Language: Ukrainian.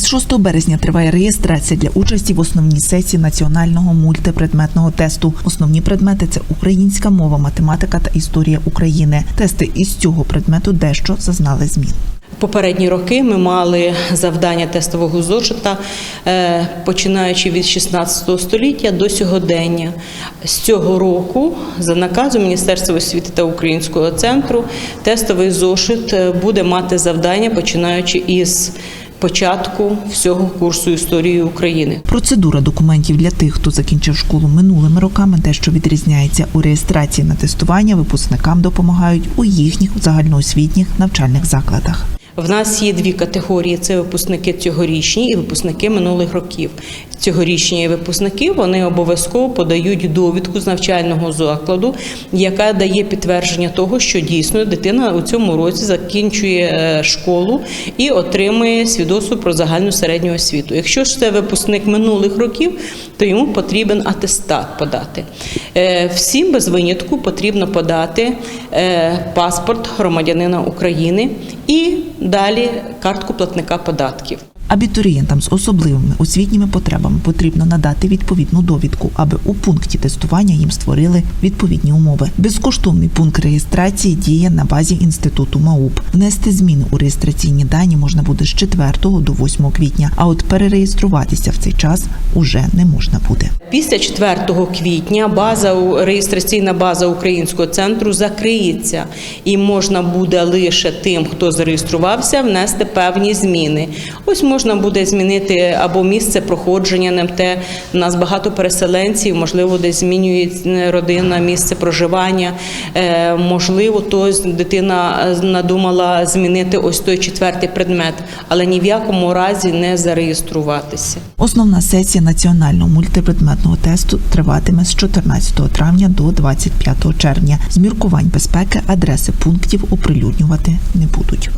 Із 6 березня триває реєстрація для участі в основній сесії національного мультипредметного тесту. Основні предмети це українська мова, математика та історія України. Тести із цього предмету дещо зазнали змін. Попередні роки ми мали завдання тестового зошита, е, починаючи від 16 століття до сьогодення. З цього року, за наказом Міністерства освіти та Українського центру, тестовий зошит е, буде мати завдання, починаючи із початку всього курсу історії України. Процедура документів для тих, хто закінчив школу минулими роками, дещо відрізняється у реєстрації на тестування. Випускникам допомагають у їхніх загальноосвітніх навчальних закладах. В нас є дві категорії: це випускники цьогорічні і випускники минулих років. Цьогорічні випускники вони обов'язково подають довідку з навчального закладу, яка дає підтвердження того, що дійсно дитина у цьому році закінчує е, школу і отримує свідоцтво про загальну середню освіту. Якщо ж це випускник минулих років, то йому потрібен атестат подати. Е, Всім без винятку потрібно подати е, паспорт громадянина України і далі картку платника податків. Абітурієнтам з особливими освітніми потребами потрібно надати відповідну довідку, аби у пункті тестування їм створили відповідні умови. Безкоштовний пункт реєстрації діє на базі інституту МАУП. Внести зміни у реєстраційні дані можна буде з 4 до 8 квітня. А от перереєструватися в цей час уже не можна буде. Після 4 квітня база реєстраційна база українського центру закриється, і можна буде лише тим, хто зареєструвався, внести певні зміни. Ось можна буде змінити або місце проходження НМТ. У нас багато переселенців, можливо, десь змінює родина місце проживання. Е, можливо, то дитина е, надумала змінити ось той четвертий предмет, але ні в якому разі не зареєструватися. Основна сесія національного мультипредметного тесту триватиме з 14 травня до 25 червня. З міркувань безпеки адреси пунктів оприлюднювати не будуть.